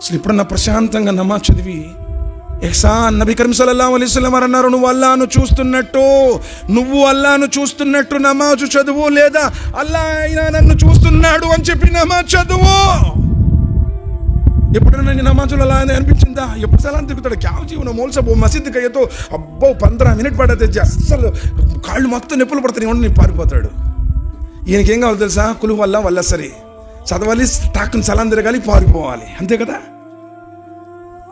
అసలు ఎప్పుడన్నా ప్రశాంతంగా నమాజ్ చదివి ఎహ్సాన్ నబీ కరీం సల్లల్లాహు అలైహి వారు అన్నారు నువ్వు అల్లాను చూస్తున్నట్టు నువ్వు అల్లాను చూస్తున్నట్టు నమాజు చదువు లేదా? అల్లా అయినా నన్ను చూస్తున్నాడు అని చెప్పి నమాజ్ చదువు. ఎప్పుడైనా నేను నమాజులు అలా అని అనిపించిందా? ఎప్పుడు సలాం తిరుగుతాడు? క్యావ్ జీవన? మోల్సబో ఓ మసీద్ కయ్యతో అబ్బో పంద్రా మినిట్ పడతే అస్సలు కాళ్ళు మొత్తం నొప్పులు పడతాయి ఉండి నేను పారిపోతాడు. ఈయనకేం కావాలి తెలుసా? కులు వల్ల వల్ల సరే. చదవాలి టాక్కుని సలాం తిరగాలి పారిపోవాలి. అంతే కదా?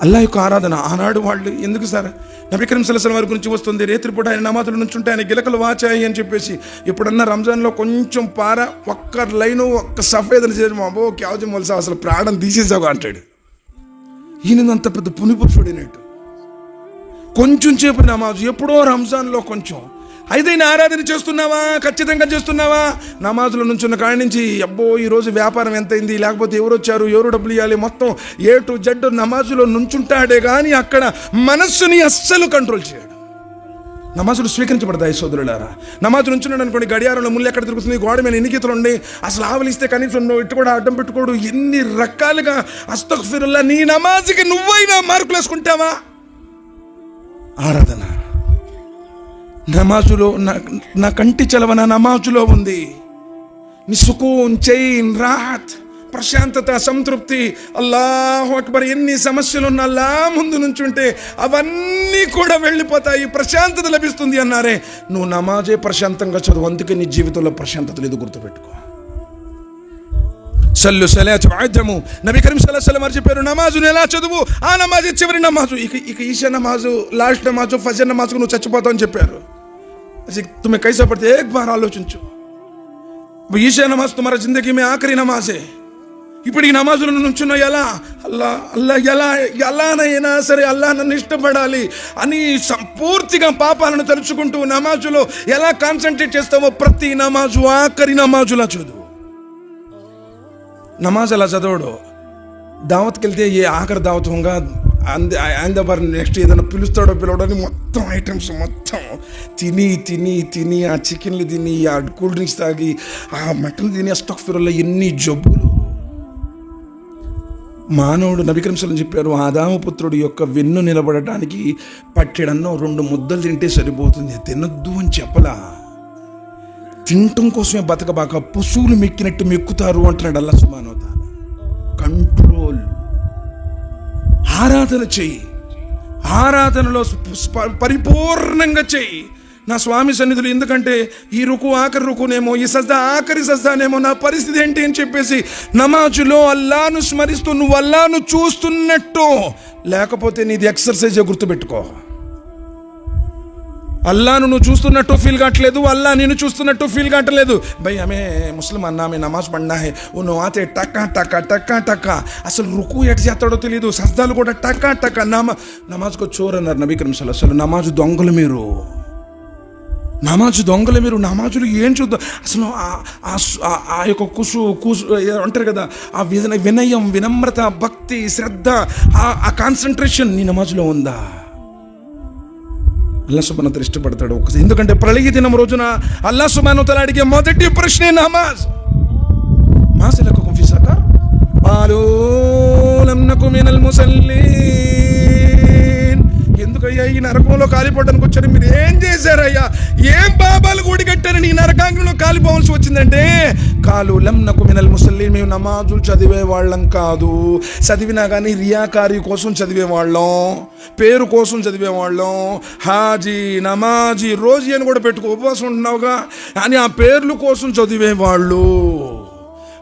అల్లా యొక్క ఆరాధన ఆనాడు వాళ్ళు ఎందుకు సార్? నబికరం సలసల వారి గురించి వస్తుంది. రేత్రిపూట ఆయన నమాజుల నుంచి ఉంటే ఆయన గిలకలు వాచాయి అని చెప్పేసి ఎప్పుడన్నా రంజాన్లో కొంచెం పార ఒక్క లైను ఒక్క సఫేదన చేసి మాబో క్యావజం వలస అసలు ప్రాణం తీసేసావు అంటాడు. ఈయనంత పెద్ద పునిపురుషుడైనట్టు కొంచెం సేపు నమాజు ఎప్పుడో రంజాన్లో కొంచెం అయితే ఈయన ఆరాధన చేస్తున్నావా? ఖచ్చితంగా చేస్తున్నావా? నమాజుల నుంచి ఉన్న కాడి నుంచి అబ్బో ఈరోజు వ్యాపారం ఎంతైంది? లేకపోతే ఎవరు వచ్చారు ఎవరు డబ్బులు ఇవ్వాలి మొత్తం ఏ టు జడ్ నమాజులో నుంచుంటాడే కానీ అక్కడ మనస్సుని అస్సలు కంట్రోల్ చేయడు. నమాజులు స్వీకరించబడతాయి సోదరులారా. నమాజు నుంచున్నాడు అనుకోండి గడియారంలో ముళ్ళు ఎక్కడ తిరుగుతుంది? గోడ మీద ఎన్ని గీతలు ఉండి అసలు ఆవలిస్తే కనీసం నువ్వు ఇటు కూడా అడ్డం పెట్టుకోడు. ఎన్ని రకాలుగా అస్తఫిరుల్లా నీ నమాజుకి నువ్వైనా మార్కులు వేసుకుంటావా ఆరాధన. నమాజులో నా నా కంటి చలవన నమాజులో ఉంది. నిసుకూన్ చైన్ రాహత్ ప్రశాంతత సంతృప్తి. అల్లాహు అక్బర్ ఎన్ని సమస్యలు ఉన్న అల్లా ముందు నుంచుంటే అవన్నీ కూడా వెళ్ళిపోతాయి. ప్రశాంతత లభిస్తుంది అన్నారే. నువ్వు నమాజే ప్రశాంతంగా చదువు. అందుకే నీ జీవితంలో ప్రశాంతత లేదు గుర్తుపెట్టుకో. సల్లు సలాచు ఆయుధము నబీ కరీం సల్లా సల్లం వారు చెప్పారు నమాజును ఎలా చదువు? ఆ నమాజు చివరి నమాజు. ఇక ఇక ఈశా నమాజు లాస్ట్ నమాజు ఫజర్ నమాజుకు నువ్వు చచ్చిపోతావు అని చెప్పారు. असी तुम्हें कैसा पढ़ते एक बार ఆలోచించు ఈశా నమాజ్ తుమారా జిందగీ మే ఆఖరి నమాజే ఇప్పుడు ఈ నమాజుల నుంచున్న ఎలా అల్లా అల్లా ఎలా ఎలానైనా సరే అల్లా నన్ను ఇష్టపడాలి అని సంపూర్తిగా పాపాలను తలుచుకుంటూ నమాజులో ఎలా కాన్సన్ట్రేట్ చేస్తావో ప్రతి నమాజు ఆఖరి నమాజులా చదువు నమాజ్ అలా చదవడు దావత్కి వెళ్తే ఏ ఆఖరి దావత్ హోగా అంద ఆయన నెక్స్ట్ ఏదైనా పిలుస్తాడో పిలవడని మొత్తం ఐటమ్స్ మొత్తం తిని తిని తిని ఆ చికెన్లు తిని ఆ కూల్ డ్రింక్స్ తాగి ఆ మటన్ తిని ఆ స్టాక్ ఫిరల్లో ఎన్ని జబ్బులు. మానవుడు నవిక్రమశలం చెప్పారు ఆదామపుత్రుడు యొక్క వెన్ను నిలబడటానికి పట్టెడన్నో రెండు ముద్దలు తింటే సరిపోతుంది. తినొద్దు అని చెప్పలా? తినటం కోసమే బతకబాక పశువులు మెక్కినట్టు మెక్కుతారు అంటున్నాడు అల్లా సుమానవత కంట్రోల్. ఆరాధన చెయ్యి ఆరాధనలో పరిపూర్ణంగా చెయ్యి నా స్వామి సన్నిధులు ఎందుకంటే ఈ రుకు ఆఖరి రుకునేమో ఈ సజ్దా ఆఖరి సజ్జానేమో నా పరిస్థితి ఏంటి అని చెప్పేసి నమాజులో అల్లాను స్మరిస్తూ నువ్వు అల్లాను చూస్తున్నట్టు. లేకపోతే నీది ఎక్సర్సైజ్ గుర్తుపెట్టుకో. అల్లాను నువ్వు చూస్తున్నట్టు ఫీల్ కావట్లేదు అల్లా నేను చూస్తున్నట్టు ఫీల్ కావట్లేదు. భయ్ ఆమె ముస్లిం అన్నా ఆమె నమాజ్ పడినా హే ఓ నువ్వు ఆతే టక్కా టక్కా టక్కా టక్కా అసలు రుకు ఎటు చేస్తాడో తెలియదు సజ్దాలు కూడా టక్కా టక్కా నమా నమాజ్కు చోర్ అన్నారు నబీ అసలు నమాజ్ దొంగలు మీరు. నమాజు దొంగలు మీరు నమాజులు ఏం చూద్దాం? అసలు ఆ- ఆ యొక్క కుసు కుసు అంటారు కదా ఆ వినయం వినమ్రత భక్తి శ్రద్ధ ఆ- ఆ కాన్సన్ట్రేషన్ నీ నమాజులో ఉందా? అల్లా సుబానతలు ఇష్టపడతాడు ఒకసారి ఎందుకంటే ప్రళయ దినం రోజున అల్లా సుబానతలు అడిగే మొదటి ప్రశ్నే నమాజ్ మాసలకు ఫిసాక قالوا لم نكن من المصلين ఎందుకయ్యా ఈ నరకంలో కాలిపోవడానికి వచ్చారు. మీరు ఏం చేశారయ్యా? ఏం పాపాలు కూడి కట్టారని ఈ నరకాంగంలో కాలిపోవాల్సి వచ్చిందంటే కాలు లమ్నకు మినల్ ముసల్లీన్ మేము నమాజులు చదివే వాళ్ళం కాదు. చదివినా కానీ రియాకారి కోసం చదివే వాళ్ళం. పేరు కోసం చదివే వాళ్ళం. హాజీ నమాజీ రోజీ అని కూడా పెట్టుకో. ఉపవాసం ఉంటున్నావుగా? అని ఆ పేర్లు కోసం చదివేవాళ్ళు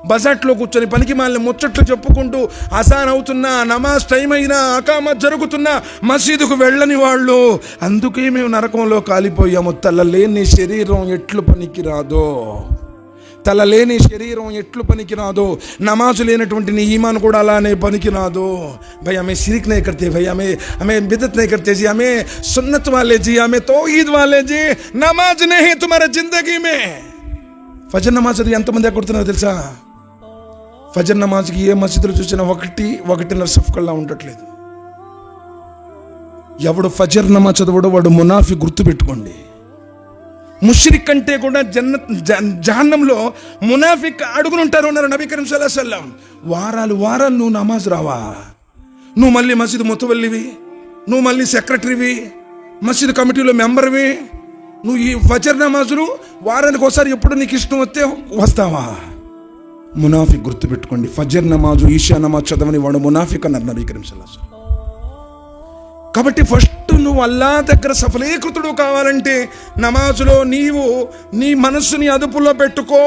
బజాట్లో కూర్చొని పనికి మాలిన ముచ్చట్లు చెప్పుకుంటూ అసాన్ అవుతున్నా నమాజ్ టైం అయినా అకామత్ జరుగుతున్నా మసీదుకు వెళ్ళని వాళ్ళు అందుకే మేము నరకంలో కాలిపోయాము తల లేని శరీరం ఎట్లు పనికిరాదో తల లేని శరీరం ఎట్లు పనికిరాదో నమాజు లేనటువంటి నీ ఈమాన్ కూడా అలానే పనికిరాదు भाई हमें शिरक नहीं करते भाई हमें हमें बिदत नहीं करते जी हमें सुन्नत वाले जी हमें तौहीद वाले जी नमाज नहीं तुम्हारे जिंदगी में ఫజర్ నమాజ్ అది ఎంతమంది ఎక్కడుతున్నారో తెలుసా ఫజర్ నమాజ్కి ఏ మసీదులు చూసినా ఒకటి ఒకటిన్నర సఫ్కల్లా ఉండట్లేదు. ఎవడు ఫజర్ నమాజ్ చదవడో వాడు మునాఫి గుర్తు పెట్టుకోండి. ముష్రిక్ కంటే కూడా జన్న జ- జహన్నంలో మునాఫిక్ అడుగునుంటారు అన్నారు నబీ కరీం వారాలు వారాలు నువ్వు నమాజ్ రావా? నువ్వు మళ్ళీ మసీదు ముత్తవల్లివి నువ్వు మళ్ళీ సెక్రటరీవి? మసీదు కమిటీలో మెంబర్వి? నువ్వు ఈ ఫజర్ నమాజులు వారానికి ఒకసారి ఎప్పుడు నీకు ఇష్టం వస్తే వస్తావా? మునాఫిక్ గుర్తుపెట్టుకోండి. ఫజర్ నమాజు ఈషా నమాజ్ చదవని వాడు మునాఫిక్ అన్నారు నబీ కరీం కాబట్టి ఫస్ట్ నువ్వు అల్లా దగ్గర సఫలీకృతుడు కావాలంటే నమాజులో నీవు నీ మనస్సుని అదుపులో పెట్టుకో.